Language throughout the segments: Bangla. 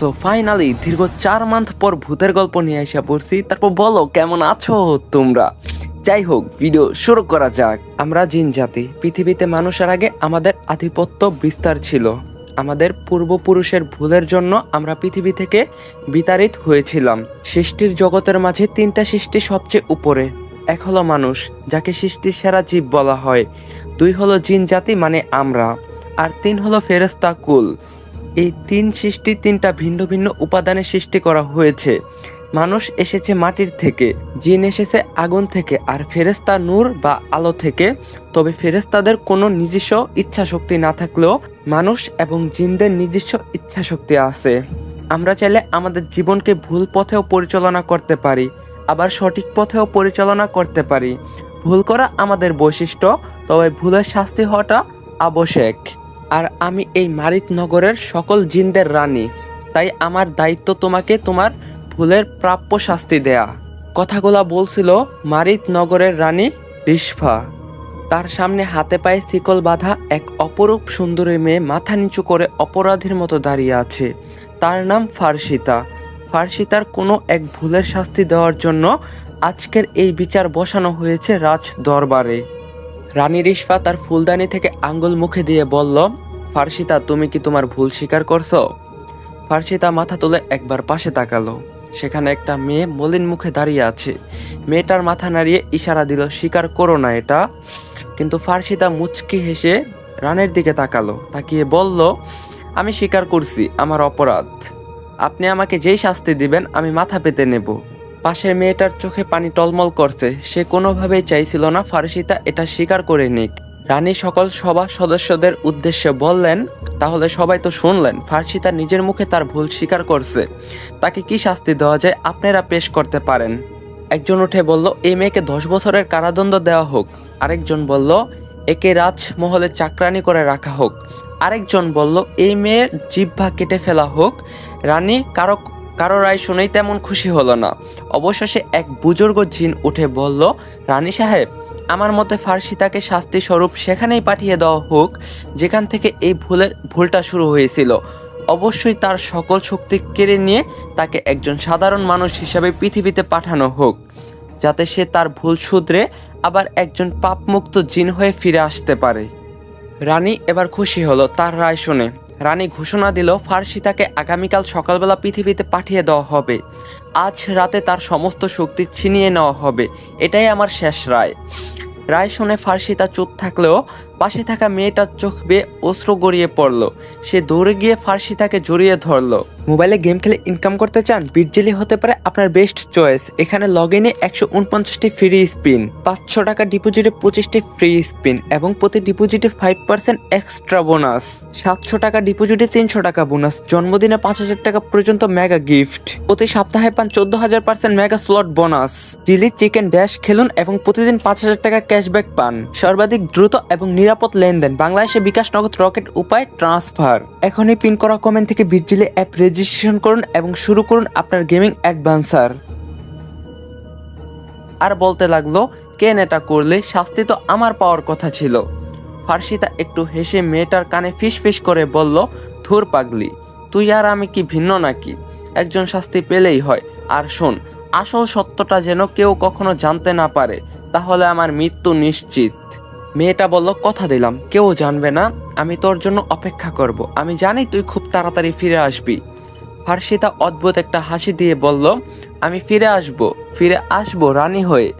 সো ফাইনালি দীর্ঘ চার মান্থ পর ভূতের গল্প নিয়ে এসে পড়ছি। তারপর বলো, কেমন আছো তোমরা? যাই হোক ভিডিও শুরু করা যাক। আমরা জিন জাতি, পৃথিবীতে মানুষের আগে আমাদের আধিপত্য বিস্তার ছিল। আমাদের পূর্বপুরুষের ভুলের জন্য আমরা পৃথিবী থেকে বিতাড়িত হয়েছিলাম। সৃষ্টির জগতের মাঝে তিনটা সৃষ্টি সবচেয়ে উপরে। এক হলো মানুষ, যাকে সৃষ্টির সেরা জীব বলা হয়। দুই হলো জিন জাতি মানে আমরা। আর তিন হলো ফেরেস্তা কুল। এই তিন সৃষ্টি তিনটা ভিন্ন ভিন্ন উপাদানের সৃষ্টি করা হয়েছে। মানুষ এসেছে মাটির থেকে, জিন এসেছে আগুন থেকে, আর ফেরেস্তা নূর বা আলো থেকে। তবে ফেরেস্তাদের কোনো নিজস্ব ইচ্ছা শক্তি না থাকলেও মানুষ এবং জিনদের নিজস্ব ইচ্ছা শক্তি আছে। আমরা চাইলে আমাদের জীবনকে ভুল পথেও পরিচালনা করতে পারি, আবার সঠিক পথেও পরিচালনা করতে পারি। ভুল করা আমাদের বৈশিষ্ট্য, তবে ভুলের শাস্তি হওয়াটা আবশ্যক। আর আমি এই মারিত নগরের সকল জিনদের রানী। তাই আমার দায়িত্ব তোমাকে তোমার ভুলের প্রাপ্য শাস্তি দেয়া। কথাগুলা বলছিল মারিত নগরের রানী রিসফা তার সামনে হাতে পায়ে শিকল বাঁধা এক অপরূপ সুন্দরী মেয়ে মাথা নিচু করে অপরাধীর মতো দাঁড়িয়ে আছে। তার নাম ফার্সিতা। ফার্সিতার কোনো এক ভুলের শাস্তি দেওয়ার জন্য আজকের এই বিচার বসানো হয়েছে রাজ দরবারে রানী রিসফা তার ফুলদানি থেকে আঙ্গুল মুখে দিয়ে বলল ফার্সিতা, তুমি কি তোমার ভুল স্বীকার করছ? ফার্সিতা মাথা তুলে একবার পাশে তাকালো। সেখানে একটা মেয়ে মলিন মুখে দাঁড়িয়ে আছে। মেয়েটার মাথা নাড়িয়ে ইশারা দিল, স্বীকার করো না এটা। কিন্তু ফার্সিতা মুচকি হেসে রানের দিকে তাকালো, তাকিয়ে বলল, আমি স্বীকার করছি, আমার অপরাধ। আপনি আমাকে যেই শাস্তি দিবেন, আমি মাথা পেতে নেব। পাশের মেয়েটার চোখে পানি টলমল করছে। সে কোনোভাবেই চাইছিল না ফার্সিতা এটা স্বীকার করে নিক। রানী সকল সভা সদস্যদের উদ্দেশ্যে বললেন, তাহলে সবাই তো শুনলেন, ফার্সি তার নিজের মুখে তার ভুল স্বীকার করছে। তাকে কি শাস্তি দেওয়া যায় আপনারা পেশ করতে পারেন? একজন উঠে বলল, এই মেয়েকে দশ বছরের কারাদণ্ড দেওয়া হোক। আরেকজন বলল, একে রাজমহলে চাকরানি করে রাখা হোক। আরেকজন বলল, এই মেয়ের জিহ্বা কেটে ফেলা হোক। রানী কারও কারও রায় শুনেই তেমন খুশি হলো না। অবশেষে এক বুজুর্গ জিন উঠে বলল, রানী সাহেব আমার মতে ফার্সি তাকে শাস্তি স্বরূপ সেখানেই পাঠিয়ে দেওয়া হোক, যেখান থেকে এই ভুলের ভুলটা শুরু হয়েছিল। অবশ্যই তার সকল শক্তি কেড়ে নিয়ে তাকে একজন সাধারণ মানুষ হিসাবে পৃথিবীতে পাঠানো হোক, যাতে সে তার ভুল শুধরে আবার একজন পাপমুক্ত জিন হয়ে ফিরে আসতে পারে। রানী এবার খুশি হলো, তার রায় শুনে। রানী ঘোষণা দিল, ফার্সি তাকে আগামীকাল সকালবেলা পৃথিবীতে পাঠিয়ে দেওয়া হবে। আজ রাতে তার সমস্ত শক্তি ছিনিয়ে নেওয়া হবে। এটাই আমার শেষ রায়। রায় শুনে ফার্সি তা চুপ থাকলেও পাশে থাকা মেয়েটার চোখ বেয়ে অস্ত্র গড়িয়ে পড়ল। সে দৌড়ে গিয়ে ফার্সি তাকে জড়িয়ে ধরলো। মোবাইলে গেম খেলে ইনকাম করতে চান বিটজেলি হতে পারে আপনার বেস্ট চয়েস এখানে লগ ইনে একশো উনপঞ্চাশটি ফ্রি স্পিন পাঁচশো টাকা ডিপোজিটে পঁচিশটি ফ্রি স্পিন এবং প্রতি ডিপোজিটে ফাইভ পার্সেন্ট এক্সট্রা বোনাস সাতশো টাকা ডিপোজিটে তিনশো টাকা বোনাস জন্মদিনে পাঁচ হাজার টাকা পর্যন্ত মেগা গিফট প্রতি সপ্তাহে পান চোদ্দ হাজার percent mega slot bonus chilli chicken dash খেলুন এবং প্রতিদিন পাঁচ হাজার টাকা ক্যাশব্যাক পান। সর্বাধিক দ্রুত এবং নিরাপদ লেনদেন, বাংলাদেশে বিকাশ নগদ রকেট উপায় ট্রান্সফার। এখনই পিন করা কমেন্ট থেকে বিটজিলি অ্যাপ রেজিস্ট্রেশন করুন এবং শুরু করুন আপনার গেমিং অ্যাডভান্সার। আর বলতে লাগল কেন এটা করলে শাস্তি তো আমার পাওয়ার কথা ছিল। ফার্সিতা একটু হেসে মেয়েটার কানে ফিস ফিস করে বলল, ধুর পাগলি, তুই আর আমি কি ভিন্ন নাকি? একজন শাস্তি পেলেই হয়। আর শোন, আসল সত্যটা যেন কেউ কখনো জানতে না পারে, তাহলে আমার মৃত্যু নিশ্চিত। মেয়েটা বলল, কথা দিলাম, কেউ জানবে না, আমি তোর জন্য অপেক্ষা করব। আমি জানি তুই খুব তাড়াতাড়ি ফিরে আসবি। ফার্সিতা অদ্ভুত একটা হাসি দিয়ে বলল, আমি ফিরে আসব ফিরে আসব রানী হয়ে।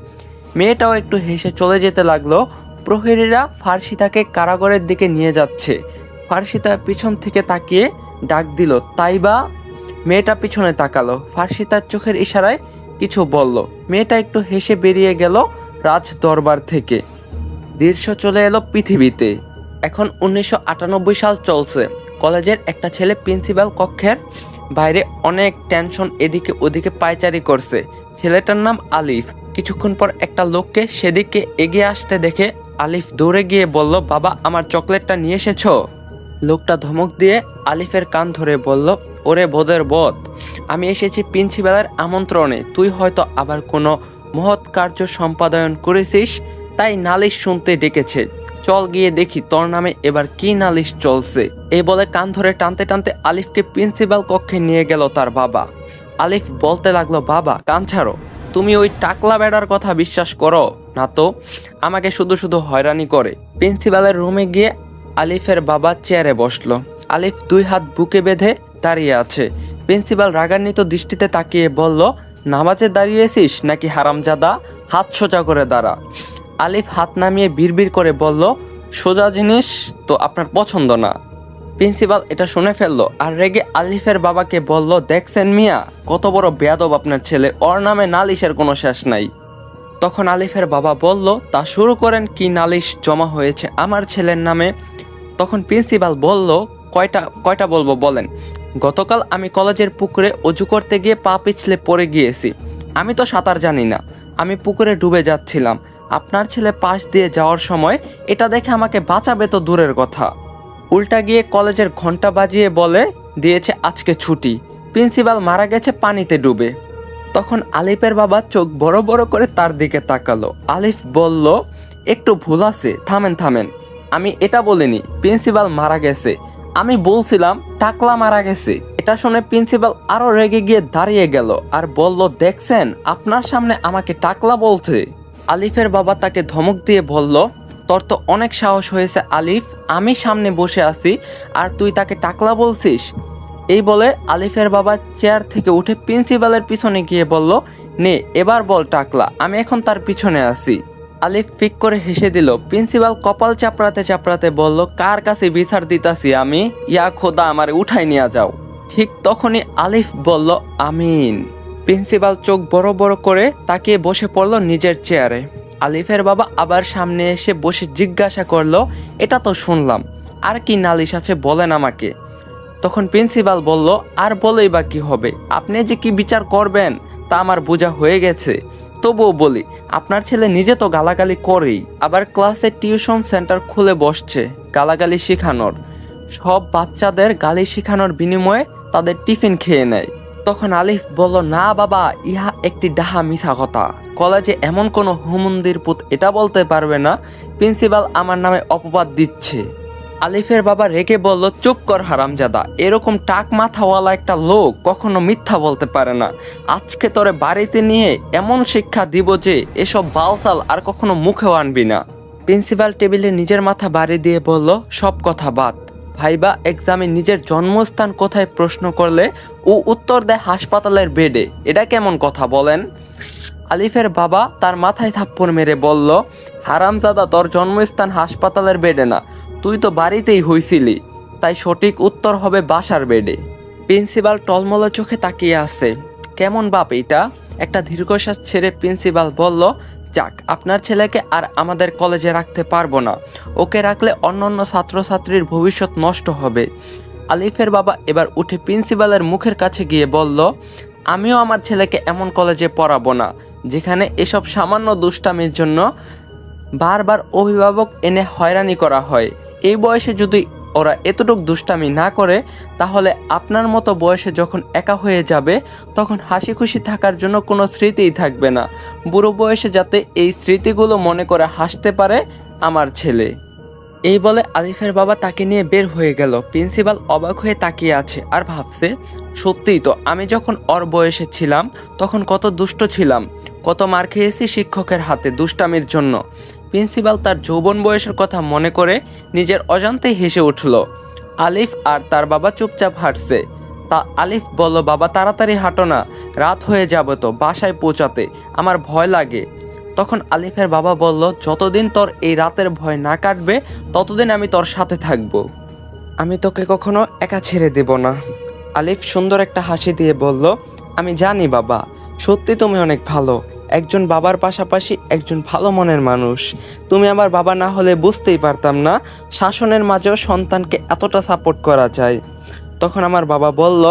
মেয়েটাও একটু হেসে চলে যেতে লাগল। প্রহরীরা ফার্সিতাকে কারাগারের দিকে নিয়ে যাচ্ছে। ফার্সিতা পিছন থেকে তাকিয়ে ডাক দিল তাই বা মেয়েটা পিছনে তাকালো। ফার্সিতার চোখের ইশারায় কিছু বলল। মেয়েটা একটু হেসে বেরিয়ে গেল রাজ দরবার থেকে। দৃশ্য চলে এলো পৃথিবীতে। এখন উনিশশো আটানব্বই সাল চলছে। কলেজের একটা ছেলে প্রিন্সিপাল কক্ষের বাইরে অনেক টেনশন এদিকে ওদিকে পায়চারি করছে। ছেলেটার নাম আলিফ। কিছুক্ষণ পর একটা লোককে সেদিকে এগিয়ে আসতে দেখে আলিফ দৌড়ে গিয়ে বলল, বাবা, আমার চকলেটটা নিয়ে এসেছ? লোকটা ধমক দিয়ে আলিফের কান ধরে বলল, ওরে বোধের বোধ আমি এসেছি প্রিন্সিপালের আমন্ত্রণে। তুই হয়তো আবার কোনো মহৎ কার্য সম্পাদন করেছিস তাই নালিশ শুনতে ডেকেছে। চল গিয়ে দেখি তোর নামে এবার কি নালিশ চলছে। এই বলে কান ধরে টানতে টানতে আলিফকে প্রিন্সিপাল কক্ষে নিয়ে গেল তার বাবা। আলিফ বলতে লাগল, বাবা, কান ছাড়ো। তুমি ওই টাকলা বেড়ার কথা বিশ্বাস করো না তো? আমাকে শুধু শুধু হয়রানি করে। প্রিন্সিপালের রুমে গিয়ে আলিফের বাবা চেয়ারে বসল। আলিফ দুই হাত বুকে বেঁধে দাঁড়িয়ে আছে। প্রিন্সিপাল রাগান্বিত দৃষ্টিতে তাকিয়ে বলল, নামাজে দাঁড়িয়েছিস নাকি হারামজাদা? হাত সোজা করে দাঁড়া। আলিফ হাত নামিয়ে বিড়বিড় করে বলল, সোজা জিনিস তো আপনার পছন্দ না। প্রিন্সিপাল এটা শুনে ফেলল আর রেগে আলিফের বাবাকে বলল, দেখছেন মিয়া, কত বড় বেয়াদব আপনার ছেলে, ওর নামে নালিশের কোনো শেষ নাই। তখন আলিফের বাবা বলল, তা শুরু করেন কি নালিশ জমা হয়েছে আমার ছেলের নামে? তখন প্রিন্সিপাল বলল, কয়টা কয়টা বলব বলেন। গতকাল আমি কলেজের পুকুরে অজু করতে গিয়ে পা পিছলে পড়ে গিয়েছি। আমি তো সাঁতার জানি না। আমি পুকুরে ডুবে যাচ্ছিলাম। আপনার ছেলে পাশ দিয়ে যাওয়ার সময় এটা দেখে আমাকে বাঁচাবে তো দূরের কথা। উল্টা গিয়ে কলেজের ঘণ্টা বাজিয়ে বলে, দিয়েছে আজকে ছুটি। প্রিন্সিপাল মারা গেছে পানিতে ডুবে। তখন আলিফের বাবা চোখ বড় বড় করে তার দিকে তাকালো। আলিফ বলল, একটু ভুল আছে, থামেন থামেন। আমি এটা বলিনি, প্রিন্সিপাল মারা গেছে। আমি বলছিলাম, টাকলা মারা গেছে। এটা শুনে প্রিন্সিপাল আরও রেগে গিয়ে দাঁড়িয়ে গেল আর বলল, দেখছেন, আপনার সামনে আমাকে টাকলা বলছে। আলিফের বাবা তাকে ধমক দিয়ে বলল, তোর তো অনেক সাহস হয়েছে, আলিফ। আমি সামনে বসে আছি, আর তুই তাকে টাকলা বলছিস? এই বলে আলিফের বাবা চেয়ার থেকে উঠে প্রিন্সিপালের পিছনে গিয়ে বলল, নে, এবার বল টাকলা, আমি এখন তার পিছনে আছি। আলিফ পিক করে হেসে দিল। প্রিন্সিপাল কপাল চাপড়াতে চাপড়াতে বলল, কার কাছে বিচার দিতাছি আমি? ইয়া খোদা, আমারে উঠাই নিয়ে যাও। ঠিক তখনই আলিফ বলল, আমিন। প্রিন্সিপাল চোখ বড় বড় করে তাকিয়ে বসে পড়ল নিজের চেয়ারে। আলিফের বাবা আবার সামনে এসে বসে জিজ্ঞাসা করল, এটা তো শুনলাম, আর কি নালিশ আছে বলেন আমাকে? তখন প্রিন্সিপাল বলল, আর বলেই বা কি হবে? আপনি যে কি বিচার করবেন, তা আমার বোঝা হয়ে গেছে। তবুও বলি, আপনার ছেলে নিজে তো গালাগালি করেই, আবার ক্লাসে টিউশন সেন্টার খুলে বসছে, গালাগালি শেখানোর। সব বাচ্চাদের গালি শেখানোর বিনিময়ে তাদের টিফিন খেয়ে নেয়। তখন আলিফ বলল, না বাবা, ইহা একটি ডাহা মিছা কথা। কলেজে এমন কোনো হুমন্দির পুত এটা বলতে পারবে না। প্রিন্সিপাল আমার নামে অপবাদ দিচ্ছে। আলিফের বাবা রেগে বলল, চুপ কর হারামজাদা, এরকম টাক মাথাওয়ালা একটা লোক কখনো মিথ্যা বলতে পারে না। আজকে তোরে বাড়িতে নিয়ে এমন শিক্ষা দিব যে এসব বালচাল আর কখনো মুখেও আনবি না। প্রিন্সিপাল টেবিলে নিজের মাথা বাড়ি দিয়ে বলল, সব কথা বাদ। ভাইবা এক্সামে নিজের জন্মস্থান কোথায় প্রশ্ন করলে ও উত্তর দেয় হাসপাতালের বেডে। এটা কেমন কথা বলেন? আলিফের বাবা তার মাথায় থাপ্পড় মেরে বলল, হারামজাদা, তোর জন্মস্থান হাসপাতালের বেডে না। তুই তো বাড়িতেই হইছিলি। তাই সঠিক উত্তর হবে বাসার বেডে। প্রিন্সিপাল টলমল চোখে তাকিয়ে আছে। কেমন বাপ এটা? একটা দীর্ঘশ্বাস ছেড়ে প্রিন্সিপাল বলল যাক, আপনার ছেলেকে আর আমাদের কলেজে রাখতে পারব না। ওকে রাখলে অন্য অন্য ছাত্রছাত্রীর ভবিষ্যৎ নষ্ট হবে। আলিফের বাবা এবার উঠে প্রিন্সিপালের মুখের কাছে গিয়ে বলল, আমিও আমার ছেলেকে এমন কলেজে পড়াবো না, যেখানে এসব সামান্য দুষ্টামির জন্য বারবার অভিভাবক এনে হয়রানি করা হয়। এই বয়সে যদি ওরা এতটুক দুষ্টামি না করে, তাহলে আপনার মতো বয়সে যখন একা হয়ে যাবে, তখন হাসি খুশি থাকার জন্য কোনো স্মৃতিই থাকবে না। বুড়ো বয়সে যাতে এই স্মৃতিগুলো মনে করে হাসতে পারে আমার ছেলে। এই বলে আলিফের বাবা তাকে নিয়ে বের হয়ে গেল। প্রিন্সিপাল অবাক হয়ে তাকিয়ে আছে আর ভাবছে, সত্যিই তো, আমি যখন ওর বয়সে ছিলাম, তখন কত দুষ্ট ছিলাম। কত মার খেয়েছি শিক্ষকের হাতে দুষ্টামির জন্য। প্রিন্সিপাল তার যৌবন বয়সের কথা মনে করে নিজের অজান্তেই হেসে উঠল, আলিফ আর তার বাবা চুপচাপ হাঁটছে। তা আলিফ বলল, বাবা, তাড়াতাড়ি হাঁটো না, রাত হয়ে যাবে তো, বাসায় পৌঁছাতে, আমার ভয় লাগে। তখন আলিফের বাবা বলল, যতদিন তোর এই রাতের ভয় না কাটবে, ততদিন আমি তোর সাথে থাকব। আমি তোকে কখনো একা ছেড়ে দেব না। আলিফ সুন্দর একটা হাসি দিয়ে বলল, আমি জানি বাবা, সত্যি তুমি অনেক ভালো। একজন বাবার পাশাপাশি একজন ভালো মনের মানুষ। তুমি আমার বাবা না হলে বুঝতেই পারতাম না শাসনের মাঝেও সন্তানকে এতটা সাপোর্ট করা যায়। তখন আমার বাবা বলল,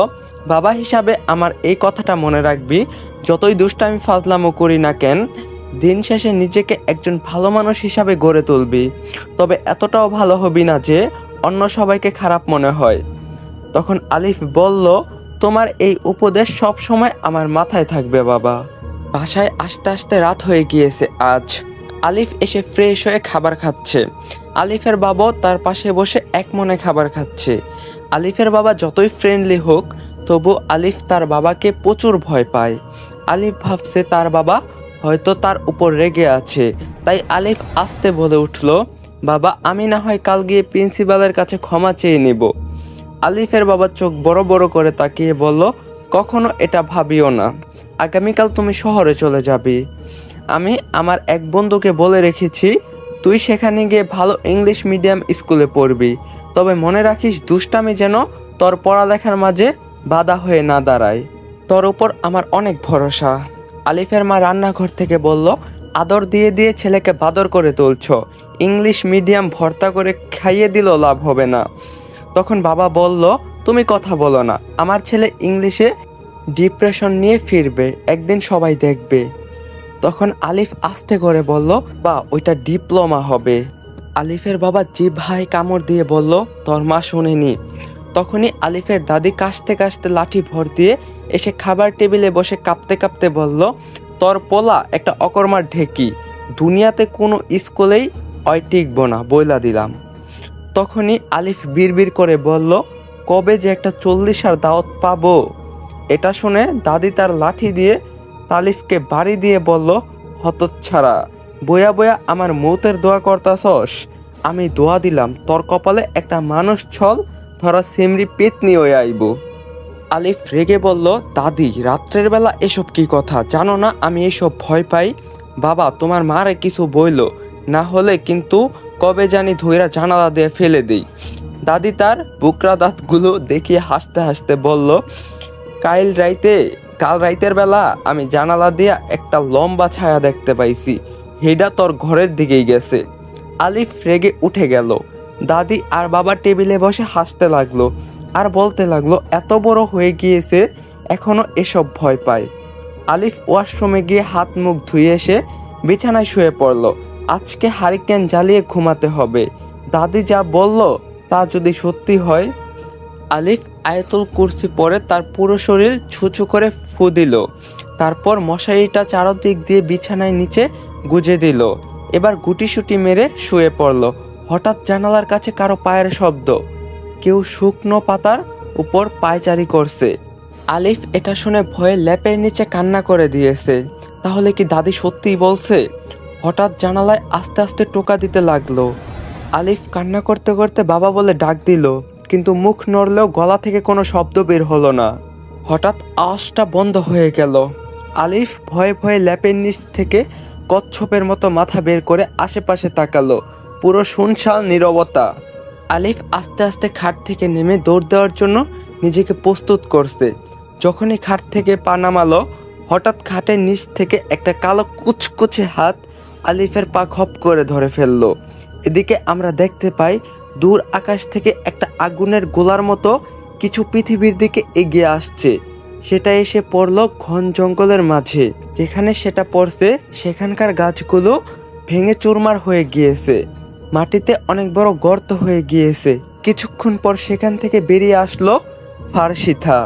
বাবা হিসাবে আমার এই কথাটা মনে রাখবি, যতই দুষ্টামি, ফাজলামো করি না কেন, দিন শেষে নিজেকে একজন ভালো মানুষ হিসাবে গড়ে তুলবি। তবে এতটাও ভালো হবি না যে অন্য সবাইকে খারাপ মনে হয়। তখন আলিফ বলল, তোমার এই উপদেশ সব সময় আমার মাথায় থাকবে বাবা। বাসায় আস্তে আস্তে রাত হয়ে গিয়েছে, আজ। আলিফ এসে ফ্রেশ হয়ে খাবার খাচ্ছে। আলিফের বাবাও তার পাশে বসে এক মনে খাবার খাচ্ছে। আলিফের বাবা যতই ফ্রেন্ডলি হোক, তবু আলিফ তার বাবাকে প্রচুর ভয় পায়। আলিফ ভাবছে তার বাবা হয়তো তার উপর রেগে আছে। তাই আলিফ আস্তে বলে উঠল, বাবা, আমি না হয় কাল গিয়ে প্রিন্সিপালের কাছে ক্ষমা চেয়ে নিব। আলিফের বাবা চোখ বড় বড় করে তাকিয়ে বলল, কখনো এটা ভাবিও না। আগামীকাল তুমি শহরে চলে যাবে। আমি আমার এক বন্ধুকে বলে রেখেছি, তুই সেখানে গিয়ে ভালো ইংলিশ মিডিয়াম স্কুলে পড়বি। তবে মনে রাখিস দুষ্টামি যেন তোর পড়ালেখার মাঝে বাধা হয়ে না দাঁড়ায়। তোর উপর আমার অনেক ভরসা। আলিফের মা রান্নাঘর থেকে বলল, আদর দিয়ে দিয়ে ছেলেকে বাদর করে তুলছ। ইংলিশ মিডিয়াম ভর্তা করে খাইয়ে দিলেও লাভ হবে না। তখন বাবা বলল, তুমি কথা বলো না। আমার ছেলে ইংলিশে ডিপ্রেশন নিয়ে ফিরবে, একদিন সবাই দেখবে। তখন আলিফ আস্তে করে বলল, বা, ওইটা ডিপ্লোমা হবে। আলিফের বাবা জিভ ভাই কামড় দিয়ে বলল, তোর মা শুনেনি। তখনই আলিফের দাদি কাশতে কাশতে লাঠি ভর দিয়ে এসে খাবার টেবিলে বসে কাঁপতে কাঁপতে বলল, তোর পোলা একটা অকর্মার ঢেকি। দুনিয়াতে কোনো স্কুলেই অয় টিকব না, বইলা দিলাম। তখনই আলিফ বিড়বিড় করে বলল, কবে যে একটা চল্লিশ আর দাওয়াত পাবো? এটা শুনে দাদি তার লাঠি দিয়ে তালিফকে বাড়ি দিয়ে বলল, হতচ্ছাড়া বয়া বয়া আমার মৌতের দোয়া করতাছস। আমি দোয়া দিলাম, তোর কপালে একটা মানুষ ছল, ধরা সেমরি পেতনি হয়ে আইব। আলিফ রেগে বলল, দাদি, রাত্রের বেলা এসব কি কথা? জানো না, আমি এসব ভয় পাই। বাবা, তোমার মারে কিছু বইল, না হলে কিন্তু কবে জানি ধৈরা জানালা দিয়ে ফেলে দিই। দাদি তার বুকরা দাঁতগুলো দেখিয়ে হাসতে হাসতে বলল কাইল রাইতে, কাল রাইতের বেলা আমি জানালা দিয়া একটা লম্বা ছায়া দেখতে পাইছি। হেডা তোর ঘরের দিকেই গেছে। আলিফ রেগে উঠে গেল। দাদি আর বাবা টেবিলে বসে হাসতে লাগল আর বলতে লাগল, এত বড় হয়ে গিয়েছে, এখনও এসব ভয় পায়। আলিফ ওয়াশরুমে গিয়ে হাত মুখ ধুয়ে এসে বিছানায় শুয়ে পড়ল। আজকে হারিকেন জ্বালিয়ে ঘুমাতে হবে। দাদি যা বলল তা যদি সত্যি হয় আলিফ আয়াতুল কুরসি পরে তার পুরো শরীর ছুঁচু করে ফু দিল। তারপর মশারিটা চারদিক দিয়ে বিছানায় নিচে গুজে দিল। এবার গুটিসুটি মেরে শুয়ে পড়ল। হঠাৎ জানালার কাছে কারও পায়ের শব্দ। কেউ শুকনো পাতার উপর পায়চারি করছে। আলিফ এটা শুনে ভয়ে ল্যাপের নিচে কান্না করে দিয়েছে। তাহলে কি দাদি সত্যিই বলছে? হঠাৎ জানালায় আস্তে আস্তে টোকা দিতে লাগল। আলিফ কান্না করতে করতে বাবা বলে ডাক দিল। কিন্তু মুখ নড়লেও গলা থেকে কোনো শব্দ বের হলো না। হঠাৎ আওয়াজটা বন্ধ হয়ে গেল। আলিফ ভয়ে ভয়ে ল্যাপের নিচ থেকে কচ্ছপের মতো মাথা বের করে আশেপাশে তাকালো, পুরো শুনশাল নীরবতা। আলিফ আস্তে আস্তে খাট থেকে নেমে দৌড় দেওয়ার জন্য নিজেকে প্রস্তুত করছে। যখনই খাট থেকে পা নামালো, হঠাৎ খাটের নিচ থেকে একটা কালো কুচকুচে হাত আলিফের পা খপ করে ধরে ফেলল। এদিকে আমরা দেখতে পাই দূর আকাশ থেকে একটা আগুনের গোলার মতো কিছু পৃথিবীর দিকে এগিয়ে আসছে। সেটা এসে পড়ল ঘন জঙ্গলের মাঝে। যেখানে সেটা পড়ছে, সেখানকার গাছগুলো ভেঙে চুরমার হয়ে গিয়েছে। মাটিতে অনেক বড় গর্ত হয়ে গিয়েছে। কিছুক্ষণ পর সেখান থেকে বেরিয়ে আসলো ফার্সিথা